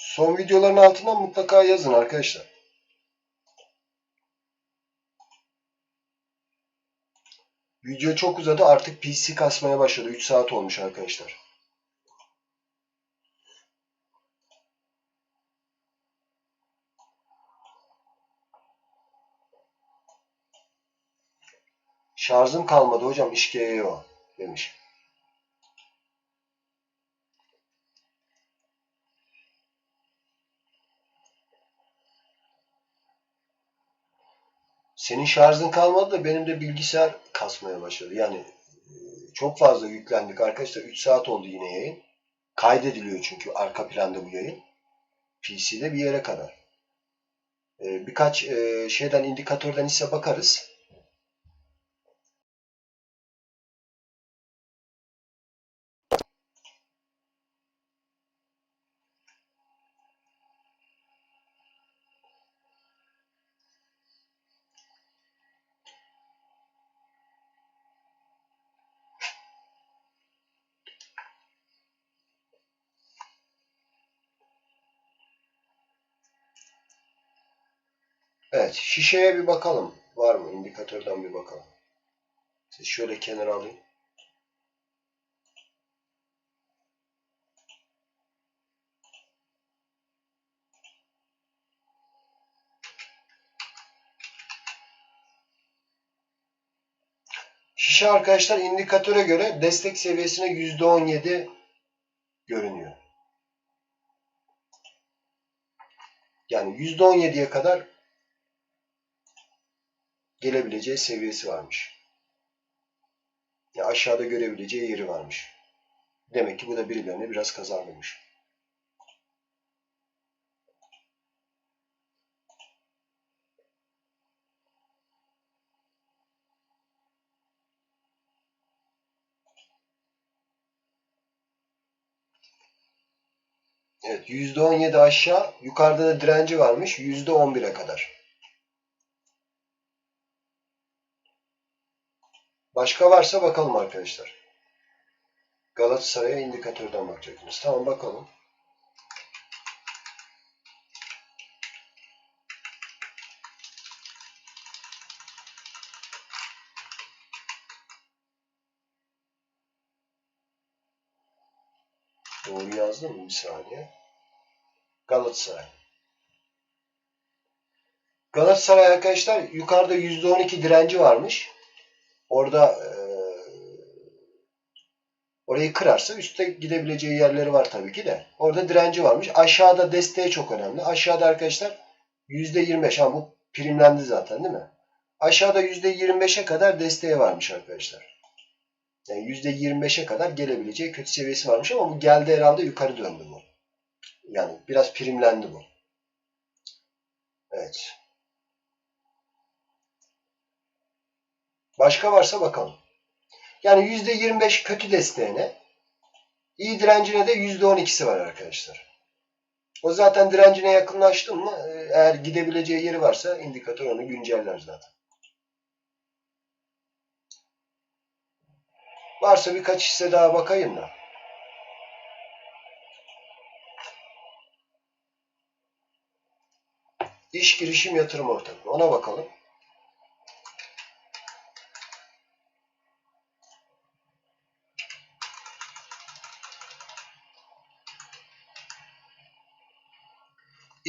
Son videoların altına mutlaka yazın arkadaşlar. Video çok uzadı. Artık PC kasmaya başladı. 3 saat olmuş arkadaşlar. Şarjım kalmadı hocam. İşkeye demiş. Senin şarjın kalmadı da benim de bilgisayar kasmaya başladı. Yani e, çok fazla yüklendik arkadaşlar. 3 saat oldu yine yayın. Kaydediliyor çünkü arka planda bu yayın. PC'de bir yere kadar. E, Birkaç e, şeyden indikatörden ise bakarız. Evet, şişeye bir bakalım. Var mı? İndikatörden bir bakalım. Siz şöyle kenara alayım. Şişe arkadaşlar indikatöre göre destek seviyesine %17 görünüyor. Yani %17'ye kadar gelebileceği seviyesi varmış. Ya aşağıda görebileceği yeri varmış. Demek ki bu da birilerine biraz kazandırmış. Evet %17 aşağı yukarıda da direnci varmış %11'e kadar. Başka varsa bakalım arkadaşlar. Galatasaray'a indikatörden bakacaksınız. Tamam bakalım. Doğru yazdım mı? Bir saniye. Galatasaray. Galatasaray arkadaşlar yukarıda %12 direnci varmış. Orada e, orayı kırarsa üstte gidebileceği yerleri var tabii ki de. Orada direnci varmış. Aşağıda desteği çok önemli. Aşağıda arkadaşlar %25. Ha bu primlendi zaten değil mi? Aşağıda %25'e kadar desteği varmış arkadaşlar. Yani %25'e kadar gelebileceği kötü seviyesi varmış ama bu geldi herhalde yukarı döndü bu. Yani biraz primlendi bu. Evet. Başka varsa bakalım. Yani %25 kötü desteğine, iyi direncine de %12'si var arkadaşlar. O zaten direncine yakınlaştın mı eğer gidebileceği yeri varsa indikatör onu günceller zaten. Varsa birkaç hisse daha bakayım da. İş girişim yatırım ortaklığı. Ona bakalım.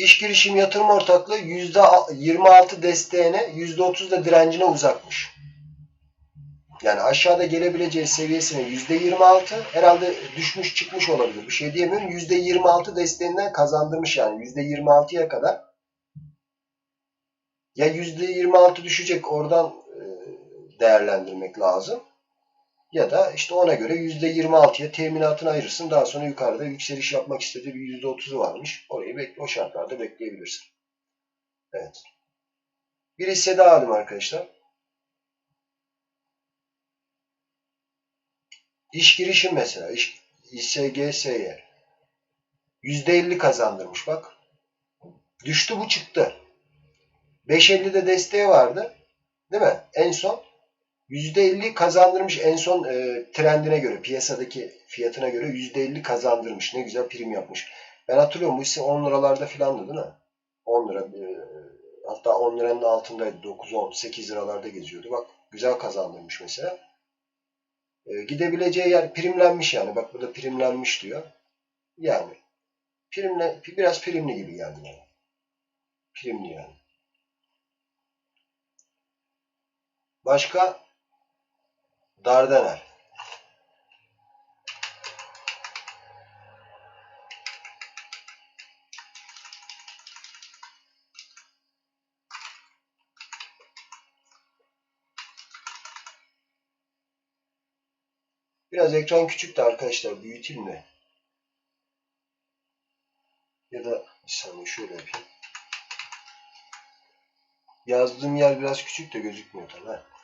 İş girişim yatırım ortaklığı %26 desteğine %30 da direncine uzakmış. Yani aşağıda gelebileceği seviyesine %26 herhalde düşmüş çıkmış olabilir. Bir şey diyemiyorum. %26 desteğinden kazandırmış yani. %26'ya kadar. Ya %26 düşecek oradan e, değerlendirmek lazım. Ya da işte ona göre %26'ya teminatını ayırırsın. Daha sonra yukarıda yükseliş yapmak istediği bir %30'u varmış. Orayı bekle, o şartlarda bekleyebilirsin. Evet. Bir hisse daha alayım arkadaşlar. İş girişim mesela. İş, İSGS'ye. %50 kazandırmış bak. Düştü bu çıktı. 5.50'de desteği vardı. Değil mi? En son %50 kazandırmış en son e, trendine göre, piyasadaki fiyatına göre %50 kazandırmış. Ne güzel prim yapmış. Ben hatırlıyorum bu hisse 10 liralarda filandı değil mi? 10 lira. e, hatta 10 liranın altındaydı. 9, 10, 8 liralarda geziyordu. Bak güzel kazandırmış mesela. E, gidebileceği yer primlenmiş yani. Bak burada primlenmiş diyor. Yani primle, biraz primli gibi geldi bana. Primli yani. Başka Dardanel. Biraz ekran küçük de arkadaşlar büyüteyim mi? Ya da bir saniye şöyle yapayım. Yazdığım yer biraz küçük de gözükmüyor tabii.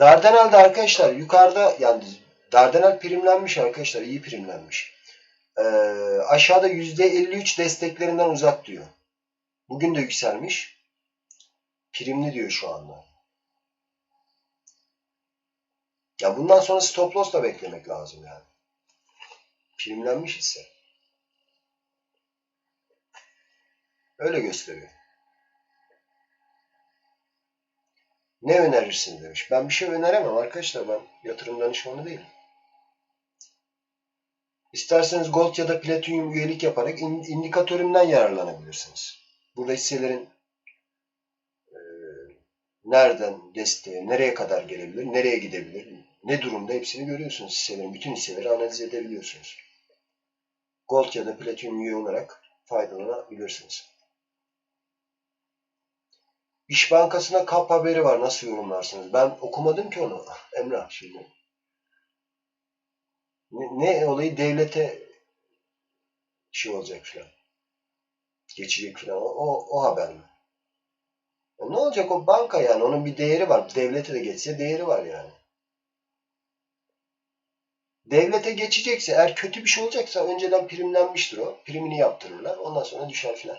Dardanel'de arkadaşlar yukarıda yani Dardanel primlenmiş arkadaşlar. iyi primlenmiş. Ee, aşağıda %53 desteklerinden uzak diyor. Bugün de yükselmiş. Primli diyor şu anda. Ya bundan sonra stop loss da beklemek lazım yani. Primlenmiş ise. Öyle gösteriyor. Ne önerirsiniz demiş. Ben bir şey öneremem arkadaşlar. Ben yatırım danışmanı değilim. İsterseniz Gold ya da Platinum üyelik yaparak in- indikatörümden yararlanabilirsiniz. Burada hisselerin e, nereden desteğe, nereye kadar gelebilir, nereye gidebilir, ne durumda hepsini görüyorsunuz hisselerin. Bütün hisseleri analiz edebiliyorsunuz. Gold ya da Platinum üye olarak faydalanabilirsiniz. İş Bankası'na kap haberi var. Nasıl yorumlarsınız? Ben okumadım ki onu. Emrah şimdi. Ne, ne olayı devlete şey olacak filan. Geçecek filan. O, o, haber mi? E ne olacak o banka yani? Onun bir değeri var. Devlete de geçse değeri var yani. Devlete geçecekse eğer kötü bir şey olacaksa önceden primlenmiştir o. Primini yaptırırlar. Ondan sonra düşer filan.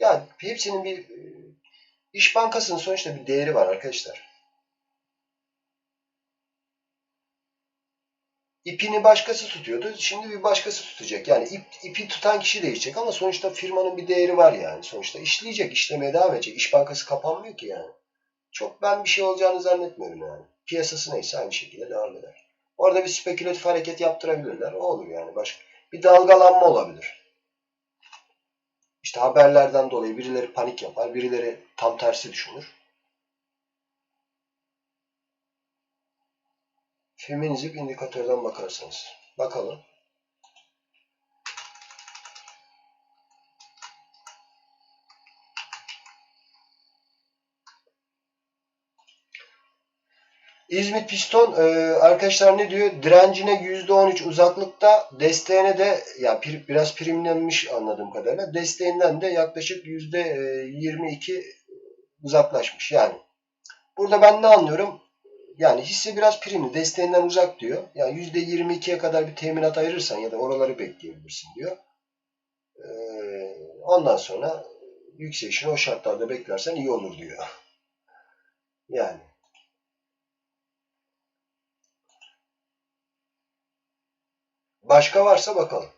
Yani hepsinin bir İş Bankası'nın sonuçta bir değeri var arkadaşlar. İpini başkası tutuyordu. Şimdi bir başkası tutacak. Yani ip, ipi tutan kişi değişecek ama sonuçta firmanın bir değeri var yani. Sonuçta işleyecek, işlemeye devam edecek. İş Bankası kapanmıyor ki yani. Çok ben bir şey olacağını zannetmiyorum yani. Piyasası neyse aynı şekilde devam eder. Orada bir spekülatif hareket yaptırabilirler. O olur yani. Başka bir dalgalanma olabilir. İşte haberlerden dolayı birileri panik yapar, birileri tam tersi düşünür. Feminizm indikatörden bakarsanız. Bakalım. İzmit Piston e, arkadaşlar ne diyor? Direncine %13 uzaklıkta, desteğine de ya bir, biraz primlenmiş anladığım kadarıyla. Desteğinden de yaklaşık %22 uzaklaşmış. Yani burada ben ne anlıyorum? Yani hisse biraz primli, desteğinden uzak diyor. Yani %22'ye kadar bir teminat ayırırsan ya da oraları bekleyebilirsin diyor. E, ondan sonra yükselişini o şartlarda beklersen iyi olur diyor. Yani. Başka varsa bakalım.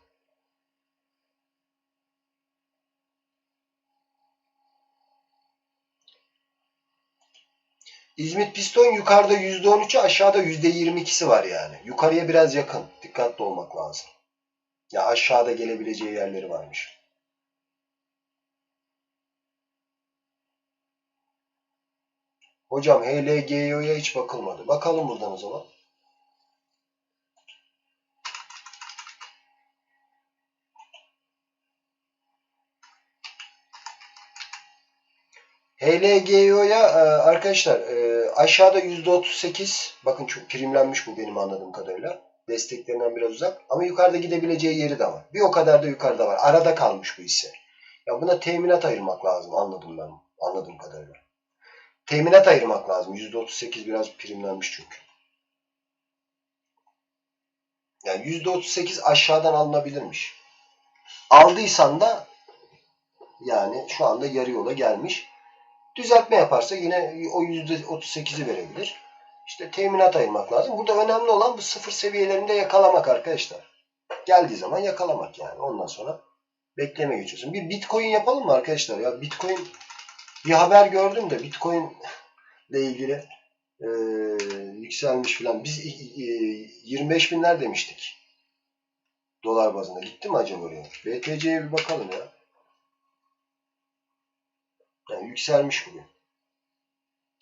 İzmit Piston yukarıda %13'ü aşağıda %22'si var yani. Yukarıya biraz yakın. Dikkatli olmak lazım. Ya aşağıda gelebileceği yerleri varmış. Hocam HLGO'ya hiç bakılmadı. Bakalım buradan o zaman. HLGO'ya e, arkadaşlar e, aşağıda %38 bakın çok primlenmiş bu benim anladığım kadarıyla. Desteklerinden biraz uzak ama yukarıda gidebileceği yeri de var. Bir o kadar da yukarıda var. Arada kalmış bu hisse. Ya buna teminat ayırmak lazım anladım ben anladığım kadarıyla. Teminat ayırmak lazım. %38 biraz primlenmiş çünkü. Yani %38 aşağıdan alınabilirmiş. Aldıysan da yani şu anda yarı yola gelmiş. Düzeltme yaparsa yine o %38'i verebilir. İşte teminat ayırmak lazım. Burada önemli olan bu sıfır seviyelerinde yakalamak arkadaşlar. Geldiği zaman yakalamak yani. Ondan sonra Bekleme geçiyorsun. Bir Bitcoin yapalım mı arkadaşlar ya? Bitcoin bir haber gördüm de Bitcoin ile ilgili e, yükselmiş falan. Biz e, 25 binler demiştik. Dolar bazında. Gitti mi acaba oraya? BTC'ye bir bakalım ya. Yani yükselmiş bugün.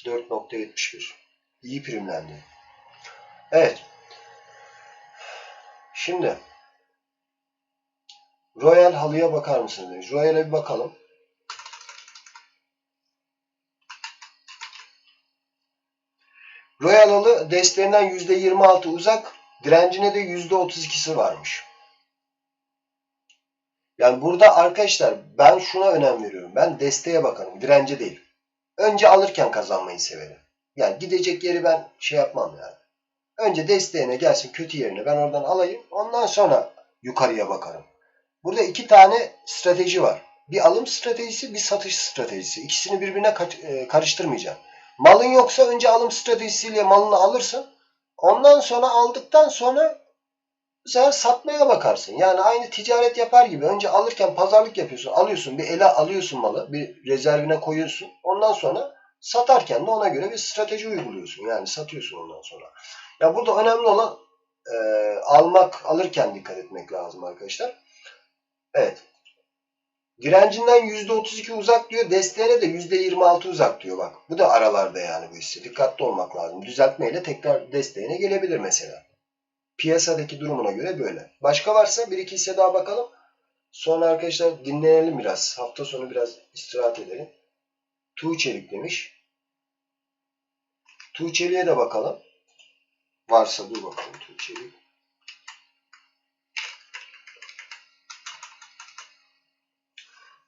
4.71. İyi primlendi. Evet. Şimdi Royal halıya bakar mısınız demiş. Royal'e bir bakalım. Royal halı desteğinden %26 uzak, direncine de %32'si varmış. Yani burada arkadaşlar ben şuna önem veriyorum. Ben desteğe bakarım, dirence değil. Önce alırken kazanmayı severim. Yani gidecek yeri ben şey yapmam yani. Önce desteğine gelsin kötü yerine ben oradan alayım. Ondan sonra yukarıya bakarım. Burada iki tane strateji var. Bir alım stratejisi, bir satış stratejisi. İkisini birbirine e, karıştırmayacağım. Malın yoksa önce alım stratejisiyle malını alırsın. Ondan sonra aldıktan sonra bu sefer satmaya bakarsın. Yani aynı ticaret yapar gibi. Önce alırken pazarlık yapıyorsun. Alıyorsun bir ele alıyorsun malı. Bir rezervine koyuyorsun. Ondan sonra satarken de ona göre bir strateji uyguluyorsun. Yani satıyorsun ondan sonra. Ya burada önemli olan e, almak, alırken dikkat etmek lazım arkadaşlar. Evet. Direncinden %32 uzak diyor. Desteğine de %26 uzak diyor bak. Bu da aralarda yani bu hisse. Dikkatli olmak lazım. Düzeltmeyle tekrar desteğine gelebilir mesela. Piyasadaki durumuna göre böyle. Başka varsa bir iki hisse daha bakalım. Sonra arkadaşlar dinlenelim biraz. Hafta sonu biraz istirahat edelim. Tuğçelik demiş. Tuğçeli'ye de bakalım. Varsa dur bakalım Tuğçelik.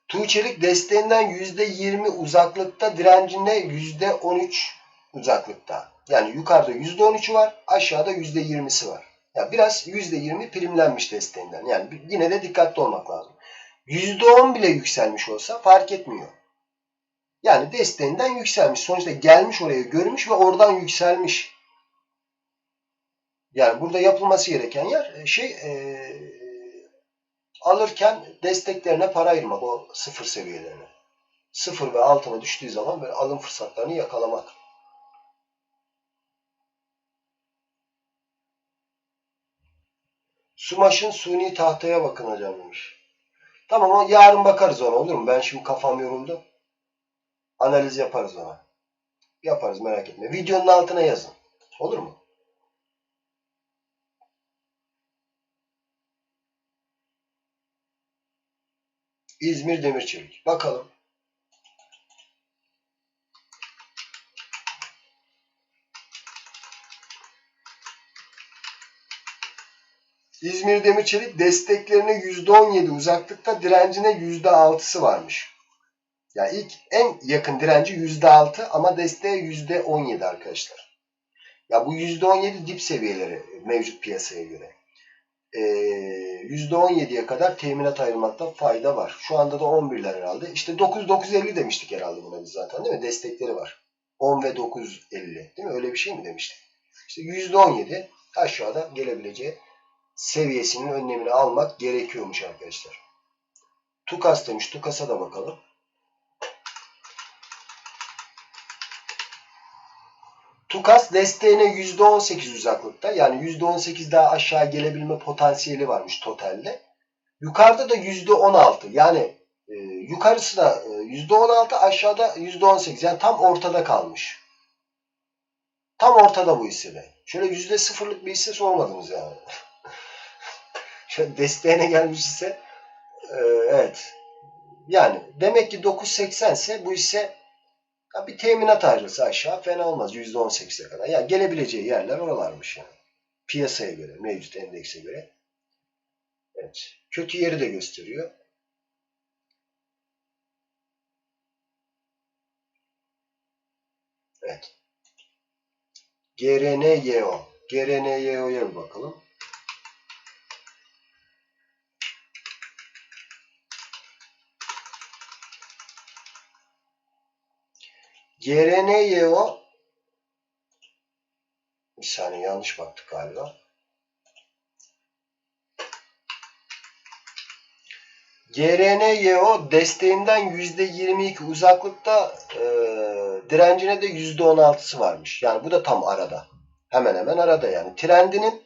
Tuğçelik desteğinden %20 uzaklıkta, direncinde %13 uzaklıkta. Yani yukarıda %13'ü var, aşağıda %20'si var. Yani biraz %20 primlenmiş desteğinden. Yani yine de dikkatli olmak lazım. %10 bile yükselmiş olsa fark etmiyor. Yani desteğinden yükselmiş. Sonuçta gelmiş oraya görmüş ve oradan yükselmiş. Yani burada yapılması gereken yer e, şey e, alırken desteklerine para ayırmak o sıfır seviyelerine. Sıfır ve altına düştüğü zaman böyle alım fırsatlarını yakalamak. Sumaş'ın suni tahtaya bakınacağım demiş. Tamam ama yarın bakarız ona olur mu? Ben şimdi kafam yoruldu. Analiz yaparız ona. Yaparız merak etme. Videonun altına yazın. Olur mu? İzmir Demirçelik. Bakalım. İzmir Demirçelik desteklerine %17 uzaklıkta direncine %6'sı varmış. Yani ilk en yakın direnci %6 ama desteğe %17 arkadaşlar. Ya bu %17 dip seviyeleri mevcut piyasaya göre. Ee, %17'ye kadar teminat ayırmakta fayda var. Şu anda da 11'ler herhalde. İşte 9-950 demiştik herhalde buna biz zaten değil mi? Destekleri var. 10 ve 950 değil mi? Öyle bir şey mi demiştik? İşte %17 aşağıda gelebileceği seviyesinin önlemini almak gerekiyormuş arkadaşlar. Tukas demiş. Tukas'a da bakalım. Tukas desteğine %18 uzaklıkta. Yani %18 daha aşağı gelebilme potansiyeli varmış totalde. Yukarıda da %16. Yani e, yukarısı da e, %16 aşağıda %18. Yani tam ortada kalmış. Tam ortada bu hissede. Şöyle %0'lık bir hisse sormadınız yani. Desteğine gelmiş ise e, evet. Yani demek ki 9.80 ise bu hisse ya bir teminat ayrılsa aşağı fena olmaz. %18'e kadar. Yani gelebileceği yerler oralarmış yani. Piyasaya göre, mevcut endekse göre. Evet. Kötü yeri de gösteriyor. Evet. GRNYO. GRNYO'ya bir bakalım. GRNYO bir saniye yanlış baktık galiba. GRN-YO desteğinden %22 uzaklıkta e, direncine de %16'sı varmış. Yani bu da tam arada. Hemen hemen arada yani. Trendinin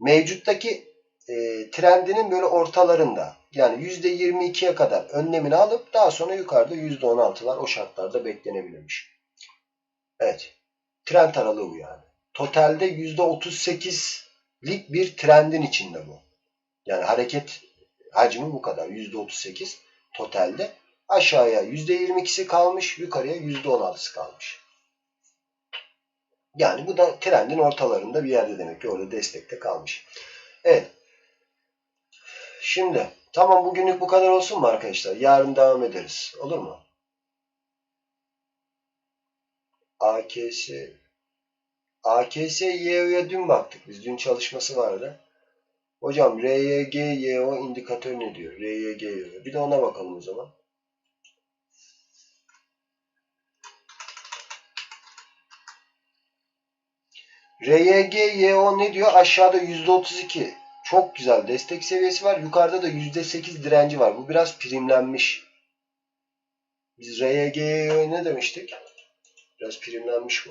mevcuttaki e, trendinin böyle ortalarında. Yani %22'ye kadar önlemini alıp daha sonra yukarıda %16'lar o şartlarda beklenebilirmiş. Evet. Trend aralığı bu yani. Totalde %38'lik bir trendin içinde bu. Yani hareket hacmi bu kadar. %38 totalde. Aşağıya %22'si kalmış, yukarıya %16'sı kalmış. Yani bu da trendin ortalarında bir yerde demek ki orada destekte kalmış. Evet. Şimdi tamam bugünlük bu kadar olsun mu arkadaşlar? Yarın devam ederiz. Olur mu? AKS AKS YO'ya dün baktık biz. Dün çalışması vardı. Hocam RYG YO indikatör ne diyor? RYG YO. Bir de ona bakalım o zaman. RYG YO ne diyor? Aşağıda %32 çok güzel destek seviyesi var. Yukarıda da %8 direnci var. Bu biraz primlenmiş. Biz RYG'ye ne demiştik? Biraz primlenmiş bu.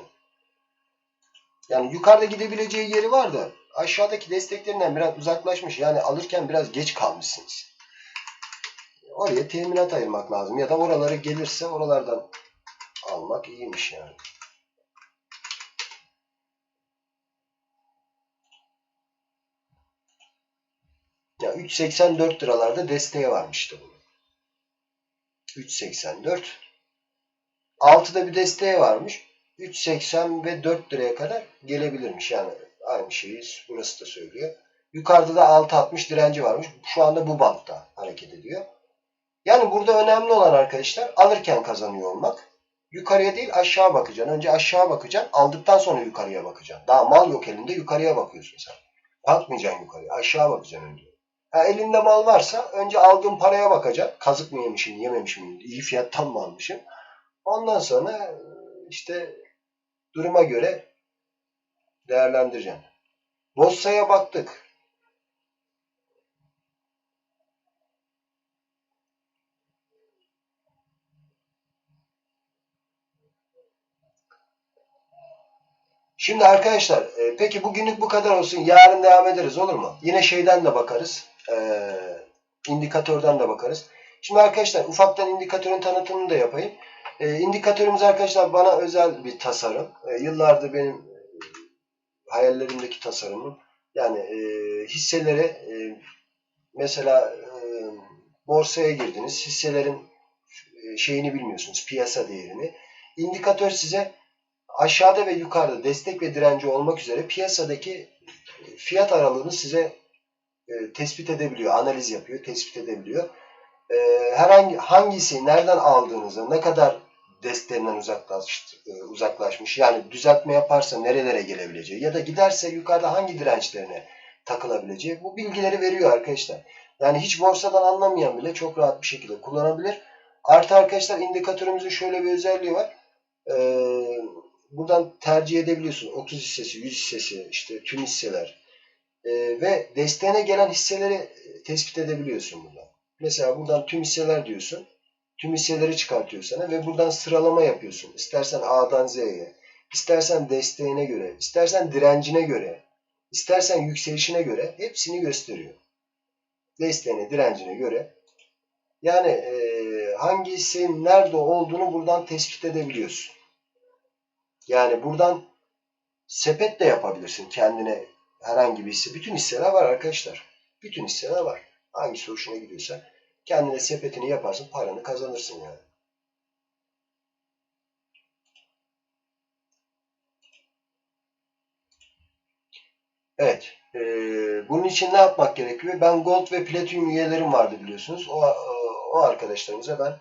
Yani yukarıda gidebileceği yeri var da aşağıdaki desteklerinden biraz uzaklaşmış. Yani alırken biraz geç kalmışsınız. Oraya teminat ayırmak lazım. Ya da oralara gelirse oralardan almak iyiymiş yani. Ya 3.84 liralarda desteği varmıştı bunun. 3.84 6'da bir desteği varmış. 3.80 ve 4 liraya kadar gelebilirmiş. Yani aynı şeyi burası da söylüyor. Yukarıda da 6.60 direnci varmış. Şu anda bu bantta hareket ediyor. Yani burada önemli olan arkadaşlar alırken kazanıyor olmak. Yukarıya değil aşağı bakacaksın. Önce aşağı bakacaksın. Aldıktan sonra yukarıya bakacaksın. Daha mal yok elinde yukarıya bakıyorsun sen. Bakmayacaksın yukarıya. Aşağı bakacaksın önce. Ha, elinde mal varsa önce aldığın paraya bakacaksın. Kazık mı yemişim, yememiş miyim, iyi fiyattan mı almışım. Ondan sonra işte duruma göre değerlendireceksin. Borsaya baktık. Şimdi arkadaşlar e, peki bugünlük bu kadar olsun. Yarın devam ederiz olur mu? Yine şeyden de bakarız. E, indikatörden de bakarız. Şimdi arkadaşlar ufaktan indikatörün tanıtımını da yapayım. E, indikatörümüz arkadaşlar bana özel bir tasarım. E, yıllardır benim e, hayallerimdeki tasarımım. Yani e, hisseleri e, mesela e, borsaya girdiniz. Hisselerin e, şeyini bilmiyorsunuz. Piyasa değerini. İndikatör size aşağıda ve yukarıda destek ve direnci olmak üzere piyasadaki fiyat aralığını size e, tespit edebiliyor, analiz yapıyor, tespit edebiliyor. E, herhangi hangisi nereden aldığınızı, ne kadar desteğinden uzaklaş, e, uzaklaşmış, yani düzeltme yaparsa nerelere gelebileceği ya da giderse yukarıda hangi dirençlerine takılabileceği bu bilgileri veriyor arkadaşlar. Yani hiç borsadan anlamayan bile çok rahat bir şekilde kullanabilir. Artı arkadaşlar indikatörümüzün şöyle bir özelliği var. Ee, buradan tercih edebiliyorsun. 30 hissesi, 100 hissesi, işte tüm hisseler e, ve desteğine gelen hisseleri tespit edebiliyorsun buradan. Mesela buradan tüm hisseler diyorsun. Tüm hisseleri çıkartıyor sana ve buradan sıralama yapıyorsun. İstersen A'dan Z'ye, istersen desteğine göre, istersen direncine göre, istersen yükselişine göre hepsini gösteriyor. Desteğine, direncine göre. Yani e, hangi hissenin nerede olduğunu buradan tespit edebiliyorsun. Yani buradan sepet de yapabilirsin kendine herhangi bir hisse. Bütün hisseler var arkadaşlar. Bütün hisseler var. Hangisi hoşuna gidiyorsa kendine sepetini yaparsın, paranı kazanırsın yani. Evet. E, bunun için ne yapmak gerekiyor? Ben Gold ve Platinum üyelerim vardı biliyorsunuz. O, o arkadaşlarımıza ben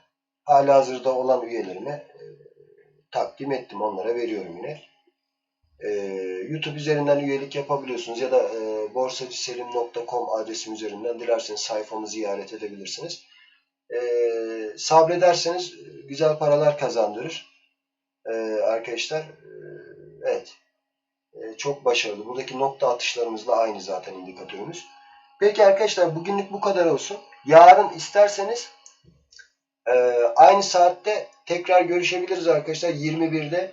hali hazırda olan üyelerime e, takdim ettim. Onlara veriyorum yine. Ee, YouTube üzerinden üyelik yapabiliyorsunuz ya da e, borsacıselim.com adresim üzerinden dilerseniz sayfamı ziyaret edebilirsiniz. Ee, sabrederseniz güzel paralar kazandırır. Ee, arkadaşlar evet çok başarılı. Buradaki nokta atışlarımızla aynı zaten indikatörümüz. Peki arkadaşlar bugünlük bu kadar olsun. Yarın isterseniz e, aynı saatte tekrar görüşebiliriz arkadaşlar 21'de.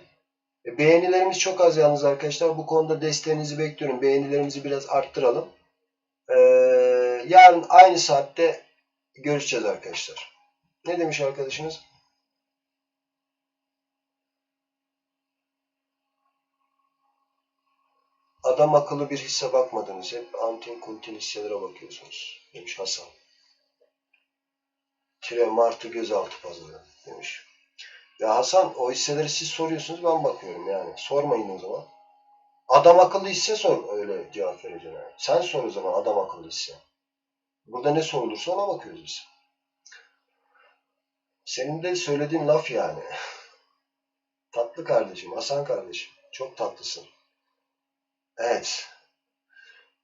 E, Beğenilerimiz çok az yalnız arkadaşlar. Bu konuda desteğinizi bekliyorum. Beğenilerimizi biraz arttıralım. E, yarın aynı saatte görüşeceğiz arkadaşlar. Ne demiş arkadaşınız? Adam akıllı bir hisse bakmadınız. Hep antin kuntin hisselere bakıyorsunuz. Demiş Hasan. Tire Martı gözaltı pazarı demiş. Ya Hasan o hisseleri siz soruyorsunuz ben bakıyorum yani. Sormayın o zaman. Adam akıllı hisse sor öyle cevap vereceksin. Yani. Sen sor o zaman adam akıllı hisse. Burada ne sorulursa ona bakıyoruz biz. Senin de söylediğin laf yani. Tatlı kardeşim, Hasan kardeşim. Çok tatlısın. Evet.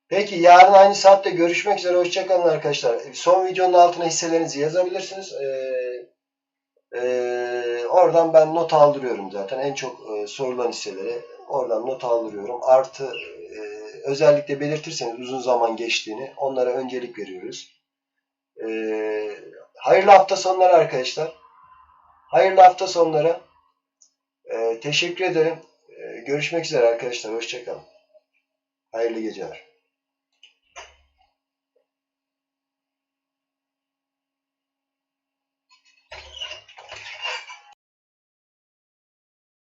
Peki yarın aynı saatte görüşmek üzere. Hoşçakalın arkadaşlar. Son videonun altına hisselerinizi yazabilirsiniz. Ee, e, oradan ben not aldırıyorum zaten. En çok e, sorulan hisseleri oradan not aldırıyorum. Artı e, özellikle belirtirseniz uzun zaman geçtiğini onlara öncelik veriyoruz. E, hayırlı hafta sonları arkadaşlar. Hayırlı hafta sonları. E, teşekkür ederim. E, görüşmek üzere arkadaşlar. Hoşçakalın. Hayırlı geceler.